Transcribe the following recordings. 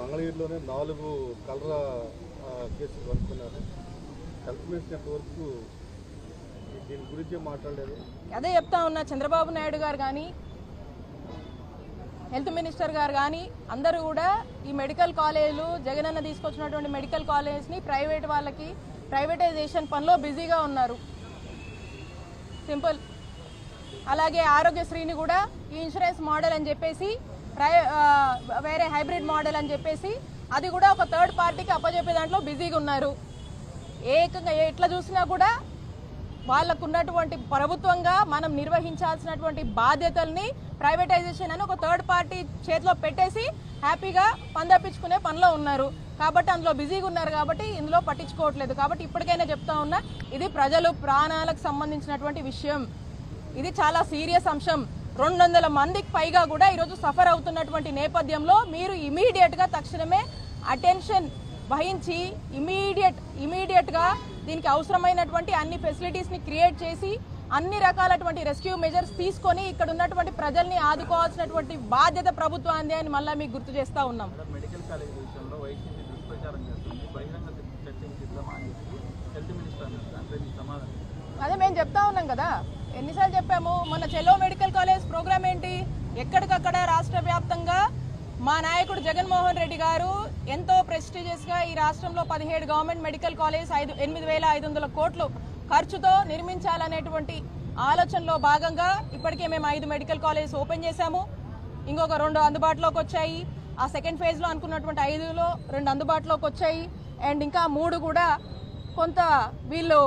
మంగళగిరిలోనే నాలుగు కలరా కేసులు కనుక్కున్నారు హెల్త్ వరకు దీని గురించి మాట్లాడలేదు. అదే చెప్తా ఉన్నా చంద్రబాబు నాయుడు గారు కానీ హెల్త్ మినిస్టర్ గారు కానీ అందరూ కూడా ఈ మెడికల్ కాలేజీలు జగనన్న తీసుకొచ్చినటువంటి మెడికల్ కాలేజ్ని ప్రైవేట్ వాళ్ళకి ప్రైవేటైజేషన్ పనిలో బిజీగా ఉన్నారు. సింపుల్. అలాగే ఆరోగ్యశ్రీని కూడా ఈ ఇన్సూరెన్స్ మోడల్ అని చెప్పేసి ప్రై వేరే హైబ్రిడ్ మోడల్ అని చెప్పేసి అది కూడా ఒక థర్డ్ పార్టీకి అప్పచెప్పే దాంట్లో బిజీగా ఉన్నారు. ఏకంగా ఎట్లా చూసినా కూడా వాళ్ళకు ఉన్నటువంటి ప్రభుత్వంగా మనం నిర్వహించాల్సినటువంటి బాధ్యతల్ని ప్రైవేటైజేషన్ అని ఒక థర్డ్ పార్టీ చేతిలో పెట్టేసి హ్యాపీగా పందపించుకునే పనిలో ఉన్నారు. కాబట్టి అందులో బిజీగా ఉన్నారు కాబట్టి ఇందులో పట్టించుకోవట్లేదు. కాబట్టి ఇప్పటికైనా చెప్తా ఉన్నా ఇది ప్రజలు ప్రాణాలకు సంబంధించినటువంటి విషయం. ఇది చాలా సీరియస్ అంశం. రెండు వందల మందికి పైగా కూడా ఈరోజు సఫర్ అవుతున్నటువంటి నేపథ్యంలో మీరు ఇమీడియట్గా తక్షణమే అటెన్షన్ వహించి ఇమీడియట్ ఇమీడియట్గా దీనికి అవసరమైనటువంటి అన్ని ఫెసిలిటీస్ని క్రియేట్ చేసి అన్ని రకాలటువంటి రెస్క్యూ మెజర్స్ తీసుకొని ఇక్కడ ఉన్నటువంటి ప్రజల్ని ఆదుకోవాల్సినటువంటి బాధ్యత ప్రభుత్వాన్ని అని మళ్ళీ మీకు గుర్తు చేస్తా ఉన్నాం. అదే మేము చెప్తా ఉన్నాం కదా. ఎన్నిసార్లు చెప్పాము మన చెలో మెడికల్ కాలేజ్ ప్రోగ్రామ్ ఏంటి? ఎక్కడికక్కడ రాష్ట్ర వ్యాప్తంగా మా నాయకుడు జగన్మోహన్ రెడ్డి గారు ఎంతో ప్రెస్టీజియస్గా ఈ రాష్ట్రంలో పదిహేడు గవర్నమెంట్ మెడికల్ కాలేజ్ ఐదు ఎనిమిది వేల ఐదు వందల కోట్లు ఖర్చుతో నిర్మించాలనేటువంటి ఆలోచనలో భాగంగా ఇప్పటికే మేము ఐదు మెడికల్ కాలేజ్ ఓపెన్ చేశాము. ఇంకొక రెండు అందుబాటులోకి వచ్చాయి. ఆ సెకండ్ ఫేజ్లో అనుకున్నటువంటి ఐదులో రెండు అందుబాటులోకి వచ్చాయి. అండ్ ఇంకా మూడు కూడా కొంత వీళ్ళు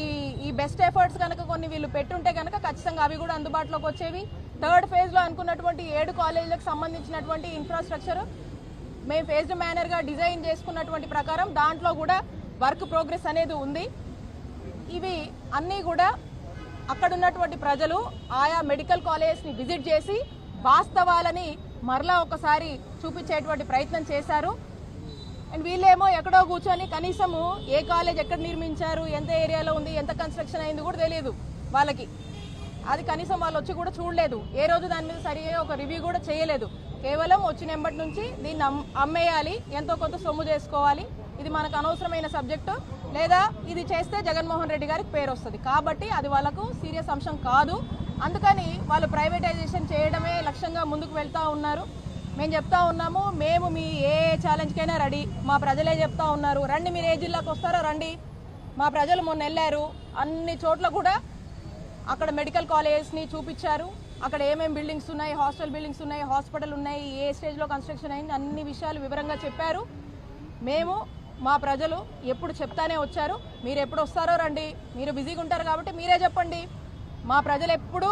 ఈ ఈ బెస్ట్ ఎఫర్ట్స్ కనుక కొన్ని వీళ్ళు పెట్టుంటే కనుక ఖచ్చితంగా అవి కూడా అందుబాటులోకి వచ్చేవి. థర్డ్ ఫేజ్లో అనుకున్నటువంటి ఏడు కాలేజీలకు సంబంధించినటువంటి ఇన్ఫ్రాస్ట్రక్చర్ మేము ఫేజ్డ్ మేనర్గా డిజైన్ చేసుకున్నటువంటి ప్రకారం దాంట్లో కూడా వర్క్ ప్రోగ్రెస్ అనేది ఉంది. ఇవి అన్నీ కూడా అక్కడ ఉన్నటువంటి ప్రజలు ఆయా మెడికల్ కాలేజ్ని విజిట్ చేసి వాస్తవాలని మరలా ఒకసారి చూపించేటువంటి ప్రయత్నం చేశారు. అండ్ వీళ్ళేమో ఎక్కడో కూర్చొని కనీసము ఏ కాలేజ్ ఎక్కడ నిర్మించారు ఎంత ఏరియాలో ఉంది ఎంత కన్స్ట్రక్షన్ అయింది కూడా తెలియదు వాళ్ళకి. అది కనీసం వాళ్ళు వచ్చి కూడా చూడలేదు. ఏ రోజు దాని మీద సరిగా ఒక రివ్యూ కూడా చేయలేదు. కేవలం వచ్చిన ఎంబటి నుంచి దీన్ని అమ్మేయాలి ఎంతో కొంత సొమ్ము చేసుకోవాలి. ఇది మనకు అనవసరమైన సబ్జెక్టు లేదా ఇది చేస్తే జగన్మోహన్ రెడ్డి గారికి పేరు వస్తుంది. కాబట్టి అది వాళ్ళకు సీరియస్ అంశం కాదు. అందుకని వాళ్ళు ప్రైవేటైజేషన్ చేయడమే లక్ష్యంగా ముందుకు వెళ్తా ఉన్నారు. మేము చెప్తా ఉన్నాము మేము మీ ఏ ఛాలెంజ్కైనా రెడీ. మా ప్రజలే చెప్తా ఉన్నారు. రండి మీరు ఏ జిల్లాకు వస్తారో రండి. మా ప్రజలు మొన్న వెళ్ళారు. అన్ని చోట్ల కూడా అక్కడ మెడికల్ కాలేజెస్ని చూపించారు. అక్కడ ఏమేమి బిల్డింగ్స్ ఉన్నాయి హాస్టల్ బిల్డింగ్స్ ఉన్నాయి హాస్పిటల్ ఉన్నాయి ఏ స్టేజ్లో కన్స్ట్రక్షన్ అయింది అన్ని విషయాలు వివరంగా చెప్పారు. మేము మా ప్రజలు ఎప్పుడు చెప్తానే వచ్చారు. మీరు ఎప్పుడు వస్తారో రండి. మీరు బిజీగా ఉంటారు కాబట్టి మీరే చెప్పండి. మా ప్రజలు ఎప్పుడు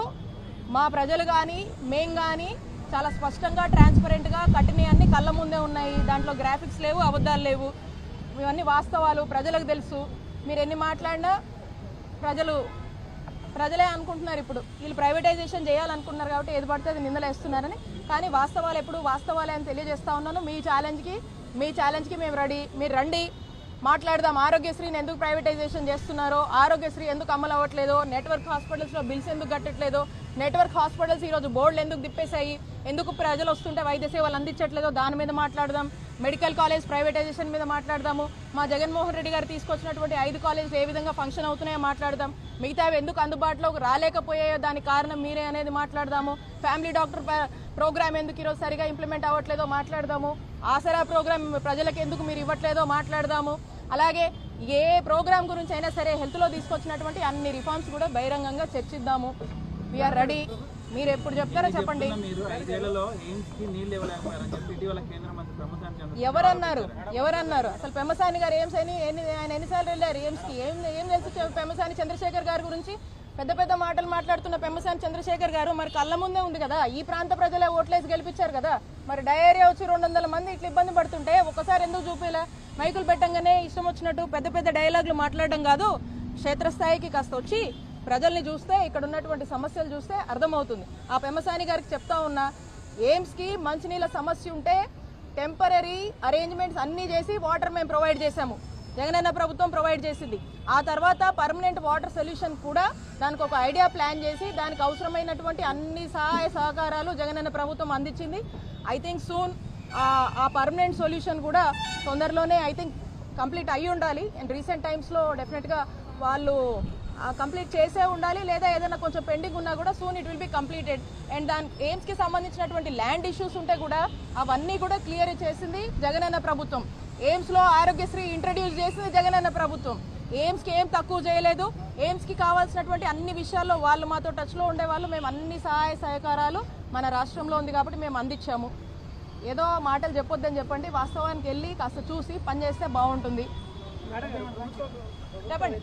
మా ప్రజలు కానీ మేం కానీ చాలా స్పష్టంగా ట్రాన్స్పరెంట్గా కఠిన అన్ని కళ్ళ ముందే ఉన్నాయి. దాంట్లో గ్రాఫిక్స్ లేవు అబద్ధాలు లేవు. ఇవన్నీ వాస్తవాలు ప్రజలకు తెలుసు. మీరు ఎన్ని మాట్లాడినా ప్రజలు ప్రజలే అనుకుంటున్నారు ఇప్పుడు. వీళ్ళు ప్రైవేటైజేషన్ చేయాలనుకుంటున్నారు కాబట్టి ఏది పడితే అది నిందలేస్తున్నారని కానీ వాస్తవాలు ఎప్పుడు వాస్తవాలే అని తెలియజేస్తా ఉన్నాను. మీ ఛాలెంజ్కి మీ ఛాలెంజ్కి మేము రెడీ మీరు రండి. మాట్లాడదాం. ఆరోగ్యశ్రీని ఎందుకు ప్రైవేటైజేషన్ చేస్తున్నారో ఆరోగ్యశ్రీ ఎందుకు అమలు అవ్వట్లేదో నెట్వర్క్ హాస్పిటల్స్లో బిల్స్ ఎందుకు కట్టట్లేదో నెట్వర్క్ హాస్పిటల్స్ ఈరోజు బోర్డులు ఎందుకు దిప్పేశాయి ఎందుకు ప్రజలు వస్తుంటే వైద్య సేవలు అందించట్లేదో దాని మీద మాట్లాడదాం. మెడికల్ కాలేజ్ ప్రైవేటైజేషన్ మీద మాట్లాడదాము. మా జగన్మోహన్ రెడ్డి గారు తీసుకొచ్చినటువంటి ఐదు కాలేజీలు ఏ విధంగా ఫంక్షన్ అవుతున్నాయో మాట్లాడదాం. మిగతావి ఎందుకు అందుబాటులోకి రాలేకపోయాయో దానికి కారణం మీరే అనేది మాట్లాడదాము. ఫ్యామిలీ డాక్టర్ ప్రోగ్రామ్ ఎందుకు ఈరోజు సరిగా ఇంప్లిమెంట్ అవ్వట్లేదో మాట్లాడదాము. ఆసరా ప్రోగ్రామ్ ప్రజలకు ఎందుకు మీరు ఇవ్వట్లేదో మాట్లాడదాము. అలాగే ఏ ప్రోగ్రామ్ గురించి అయినా సరే హెల్త్లో తీసుకొచ్చినటువంటి అన్ని రిఫార్మ్స్ కూడా బహిరంగంగా చర్చిద్దాము. వీఆర్ రెడీ మీరు ఎప్పుడు చెప్తారో చెప్పండి. ఎయిమ్స్ ఎవరన్నారు? ఎవరన్నారు? అసలు పెమ్మసాని గారు ఏం సైని ఎన్ని ఆయన ఎన్నిసార్లు వెళ్ళారు? ఏమ్స్కి ఏం ఏం తెలుసు పెమ్మసాని చంద్రశేఖర్ గారి గురించి? పెద్ద పెద్ద మాటలు మాట్లాడుతున్న పెమ్మసాని చంద్రశేఖర్ గారు మరి కళ్ళ ముందే ఉంది కదా ఈ ప్రాంత ప్రజలే ఓట్లేసి గెలిపించారు కదా మరి డయేరియా వచ్చి రెండు వందల మంది ఇట్లా ఇబ్బంది పడుతుంటే ఒకసారి ఎందుకు చూపేలా? మైకులు పెట్టంగానే ఇష్టం వచ్చినట్టు పెద్ద పెద్ద డైలాగులు మాట్లాడడం కాదు క్షేత్రస్థాయికి కాస్త వచ్చి ప్రజల్ని చూస్తే ఇక్కడ ఉన్నటువంటి సమస్యలు చూస్తే అర్థమవుతుంది. ఆ పెమ్మసాని గారికి చెప్తా ఉన్నా ఎయిమ్స్కి మంచినీళ్ళ సమస్య ఉంటే టెంపరీ అరేంజ్మెంట్స్ అన్నీ చేసి వాటర్ మేము ప్రొవైడ్ చేశాము. జగనన్న ప్రభుత్వం ప్రొవైడ్ చేసింది. ఆ తర్వాత పర్మనెంట్ వాటర్ సొల్యూషన్ కూడా దానికి ఒక ఐడియా ప్లాన్ చేసి దానికి అవసరమైనటువంటి అన్ని సహాయ సహకారాలు జగనన్న ప్రభుత్వం అందించింది. ఐ థింక్ సూన్ ఆ- పర్మనెంట్ సొల్యూషన్ కూడా తొందరలోనే ఐ థింక్ కంప్లీట్ అయి ఉండాలి. అండ్ రీసెంట్ టైమ్స్లో డెఫినెట్గా వాళ్ళు కంప్లీట్ చేసే ఉండాలి లేదా ఏదైనా కొంచెం పెండింగ్ ఉన్నా కూడా soon it will be completed. And దాని ఎయిమ్స్కి సంబంధించినటువంటి ల్యాండ్ ఇష్యూస్ ఉంటే కూడా అవన్నీ కూడా క్లియర్ చేసింది జగనన్న ప్రభుత్వం. ఎయిమ్స్లో ఆరోగ్యశ్రీ ఇంట్రడ్యూస్ చేసింది జగనన్న ప్రభుత్వం. ఎయిమ్స్కి ఏం తక్కువ చేయలేదు. ఎయిమ్స్కి కావాల్సినటువంటి అన్ని విషయాల్లో వాళ్ళు మాతో టచ్లో ఉండేవాళ్ళు. మేము అన్ని సహాయ సహకారాలు మన రాష్ట్రంలో ఉంది కాబట్టి మేము అందించాము. ఏదో మాటలు చెప్పొద్దని చెప్పండి. వాస్తవానికి వెళ్ళి కాస్త చూసి పని చేస్తే బాగుంటుంది. చెప్పండి.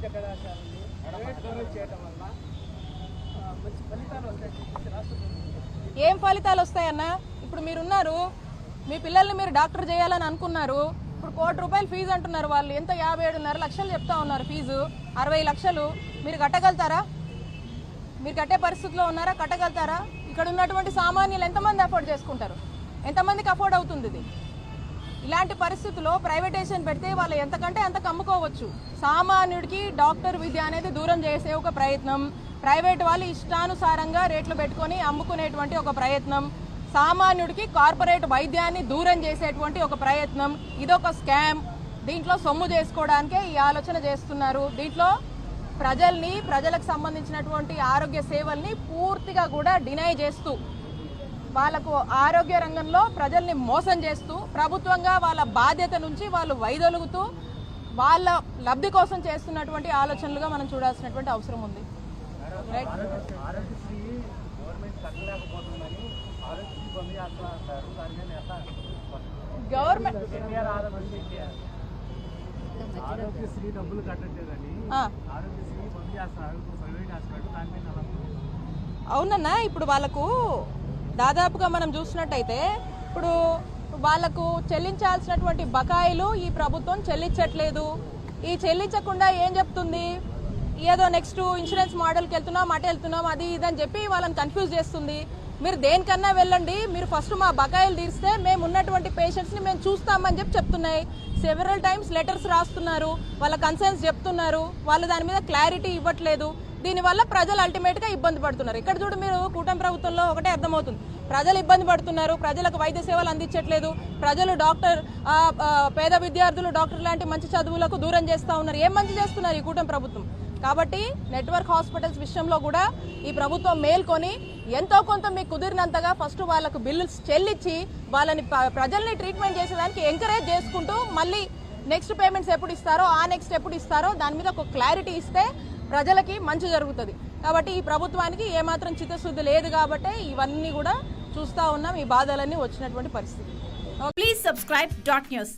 ఏం ఫలితాలు వస్తాయన్నా? ఇప్పుడు మీరున్నారు. మీ పిల్లల్ని మీరు డాక్టర్ చేయాలని అనుకున్నారు. ఇప్పుడు కోటి రూపాయలు ఫీజు అంటున్నారు వాళ్ళు. ఎంత? యాభై ఏడున్నర లక్షలు చెప్తా ఉన్నారు ఫీజు. అరవై లక్షలు. మీరు కట్టగలుగుతారా? మీరు కట్టే పరిస్థితిలో ఉన్నారా? కట్టగలుగుతారా? ఇక్కడ ఉన్నటువంటి సామాన్యులు ఎంతమంది అఫోర్డ్ చేసుకుంటారు? ఎంతమందికి అఫోర్డ్ అవుతుంది ఇది? ఇలాంటి పరిస్థితుల్లో ప్రైవేటైజేషన్ పెడితే వాళ్ళు ఎంతకంటే అంత కమ్ముకోవచ్చు. సామాన్యుడికి డాక్టర్ విద్య అనేది దూరం చేసే ఒక ప్రయత్నం. ప్రైవేట్ వాళ్ళు ఇష్టానుసారంగా రేట్లు పెట్టుకొని అమ్ముకునేటువంటి ఒక ప్రయత్నం. సామాన్యుడికి కార్పొరేట్ వైద్యాన్ని దూరం చేసేటువంటి ఒక ప్రయత్నం. ఇదొక స్కామ్. దీంట్లో సొమ్ము చేసుకోవడానికే ఈ ఆలోచన చేస్తున్నారు. దీంట్లో ప్రజల్ని ప్రజలకు సంబంధించినటువంటి ఆరోగ్య సేవల్ని పూర్తిగా కూడా డినై చేస్తూ వాళ్ళకు ఆరోగ్య రంగంలో ప్రజల్ని మోసం చేస్తూ ప్రభుత్వంగా వాళ్ళ బాధ్యత నుంచి వాళ్ళు వైదొలుగుతూ వాళ్ళ లబ్ధి కోసం చేస్తున్నటువంటి ఆలోచనలుగా మనం చూడాల్సినటువంటి అవసరం ఉంది. రైట్ గవర్నమెంట్ ఆరోగ్యశ్రీ డబ్బులు కట్టట్లేదని ఆరోగ్యశ్రీ బంద్ చేస్తున్నారు ప్రైవేట్ హాస్పిటల్ దాని? అవునన్నా ఇప్పుడు వాళ్ళకు దాదాపుగా మనం చూసినట్టయితే ఇప్పుడు వాళ్ళకు చెల్లించాల్సినటువంటి బకాయిలు ఈ ప్రభుత్వం చెల్లించట్లేదు. ఈ చెల్లించకుండా ఏం చెప్తుంది? ఏదో నెక్స్ట్ ఇన్సూరెన్స్ మోడల్కి వెళ్తున్నాం అటు వెళ్తున్నాం అది ఇది అని చెప్పి వాళ్ళని కన్ఫ్యూజ్ చేస్తుంది. మీరు దేనికన్నా వెళ్ళండి మీరు ఫస్ట్ మా బకాయిలు తీరిస్తే మేము ఉన్నటువంటి పేషెంట్స్ని మేము చూస్తామని చెప్పి చెప్తున్నాయి. సెవెరల్ టైమ్స్ లెటర్స్ రాస్తున్నారు వాళ్ళ కన్సర్న్స్ చెప్తున్నారు వాళ్ళు దాని మీద క్లారిటీ ఇవ్వట్లేదు. దీనివల్ల ప్రజలు అల్టిమేట్గా ఇబ్బంది పడుతున్నారు. ఇక్కడ చూడు మీరు కూటమి ప్రభుత్వంలో ఒకటే అర్థమవుతుంది. ప్రజలు ఇబ్బంది పడుతున్నారు ప్రజలకు వైద్య సేవలు అందించట్లేదు. ప్రజలు డాక్టర్ పేద విద్యార్థులు డాక్టర్ లాంటి మంచి చదువులకు దూరం చేస్తూ ఉన్నారు. ఏం మంచి చేస్తున్నారు ఈ కూటమి ప్రభుత్వం? కాబట్టి నెట్వర్క్ హాస్పిటల్స్ విషయంలో కూడా ఈ ప్రభుత్వం మేల్కొని ఎంతో కొంత మీకు కుదిరినంతగా ఫస్ట్ వాళ్ళకు బిల్లు చెల్లించి వాళ్ళని ప్రజల్ని ట్రీట్మెంట్ చేసేదానికి ఎంకరేజ్ చేసుకుంటూ మళ్ళీ నెక్స్ట్ పేమెంట్స్ ఎప్పుడు ఇస్తారో ఆ నెక్స్ట్ ఎప్పుడు ఇస్తారో దాని మీద ఒక క్లారిటీ ఇస్తే ప్రజలకి మంచి జరుగుతుంది. కాబట్టి ఈ ప్రభుత్వానికి ఏమాత్రం చిత్తశుద్ధి లేదు కాబట్టి ఇవన్నీ కూడా చూస్తూ ఉన్నాం. ఈ బాధలన్నీ వచ్చినటువంటి పరిస్థితి. Please subscribe dot news